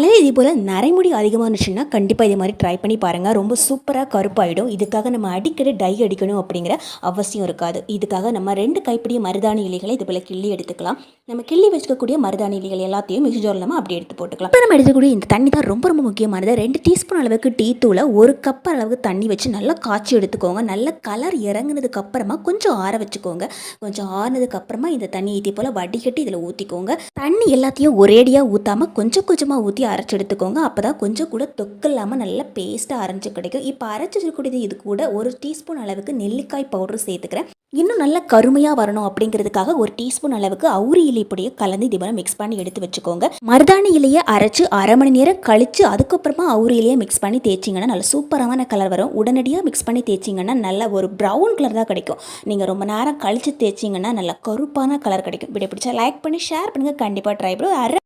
தலையில் இதே போல் நரைமுடி அதிகமாக இருந்துச்சுன்னா கண்டிப்பாக இதே மாதிரி ட்ரை பண்ணி பாருங்கள் ரொம்ப சூப்பராக கருப்பாயிடும். இதுக்காக நம்ம அடிக்கடி டை அடிக்கணும் அப்படிங்கிற அவசியம் இருக்காது. இதுக்காக நம்ம ரெண்டு கைப்பிடி மருதாணி இலைகளை இது போல் கிள்ளி எடுத்துக்கலாம். நம்ம கிள்ளி வச்சுக்கக்கூடிய மருதாணி இலைகள் எல்லாத்தையும் மிக்சி ஜாரில் நம்ம அப்படியே எடுத்து போட்டுக்கலாம். இப்போ நம்ம எடுத்துக்கூடிய இந்த தண்ணி தான் ரொம்ப ரொம்ப முக்கியமானது. ரெண்டு டீஸ்பூன் அளவுக்கு டீ தூளை ஒரு கப் அளவுக்கு தண்ணி வச்சு நல்லா காய்ச்சி எடுத்துக்கோங்க. நல்ல கலர் இறங்குனதுக்கு அப்புறமா கொஞ்சம் ஆற வச்சுக்கோங்க. கொஞ்சம் ஆறினதுக்கு அப்புறமா இந்த தண்ணி இதே போல் வடிகட்டி இதில் ஊற்றிக்கோங்க தண்ணி எல்லாத்தையும் ஒரேடியாக ஊற்றாமல் கொஞ்சம் கொஞ்சமாக ஊற்றி அரைச்சி எடுத்துக்கோங்க அப்போ தான் கொஞ்சம் கூட தொக்கு இல்லாமல் நல்லா பேஸ்ட்டாக அரைஞ்சி கிடைக்கும். இப்போ அரைச்சி இருக்கக்கூடியது இது கூட ஒரு டீஸ்பூன் அளவுக்கு நெல்லிக்காய் பவுடர் சேர்த்துக்கிறேன். இன்னும் நல்லா கருமையாக வரணும் அப்படிங்கிறதுக்காக ஒரு டீஸ்பூன் அளவுக்கு அவுரி இலை பொடியை கலந்து இது மிக்ஸ் பண்ணி எடுத்து வச்சுக்கோங்க. மருதாணி இலையை அரைச்சு அரை மணி நேரம் கழிச்சு அதுக்கப்புறமா அவுரி இலையை மிக்ஸ் பண்ணி தேய்ச்சிங்கன்னா நல்ல சூப்பரான கலர் வரும். உடனடியாக மிக்ஸ் பண்ணி தேய்ச்சிங்கன்னா நல்ல ஒரு ப்ரௌன் கலர் தான் கிடைக்கும். நீங்கள் ரொம்ப நேரம் கழிச்சு தேய்ச்சிங்கன்னா நல்ல கருப்பான கலர் கிடைக்கும். இப்படி பிடிச்சா லைக் பண்ணி ஷேர் பண்ணுங்கள் கண்டிப்பாக ட்ரை பண்ணுவோம் அரை